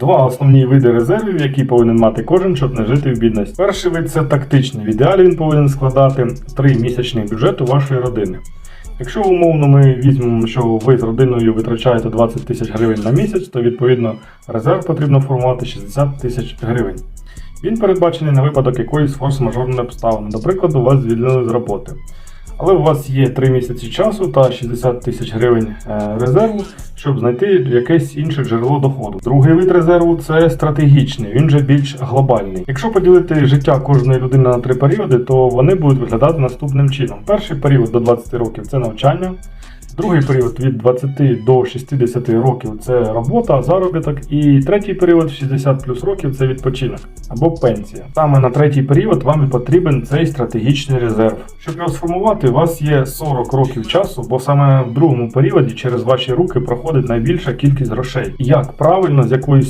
Два основні види резервів, які повинен мати кожен, щоб не жити в бідності. Перший вид це тактичний. В ідеалі він повинен складати 3 місячний бюджет у вашої родини. Якщо умовно ми візьмемо, що ви з родиною витрачаєте 20 тисяч гривень на місяць, то відповідно резерв потрібно формувати 60 тисяч гривень. Він передбачений на випадок якоїсь форс-мажорної обставини. До прикладу, вас звільнили з роботи. Але у вас є 3 місяці часу та 60 тисяч гривень е, резерву, щоб знайти якесь інше джерело доходу. Другий вид резерву це стратегічний, він же більш глобальний. Якщо поділити життя кожної людини на три періоди, то вони будуть виглядати наступним чином. Перший період до 20 років це навчання. Другий період від 20 до 60 років це робота, заробіток. І третій період 60 плюс років це відпочинок або пенсія. Саме на третій період вам потрібен цей стратегічний резерв. Щоб його сформувати, у вас є 40 років часу, бо саме в другому періоді через ваші руки проходить найбільша кількість грошей. Як правильно з якоїсь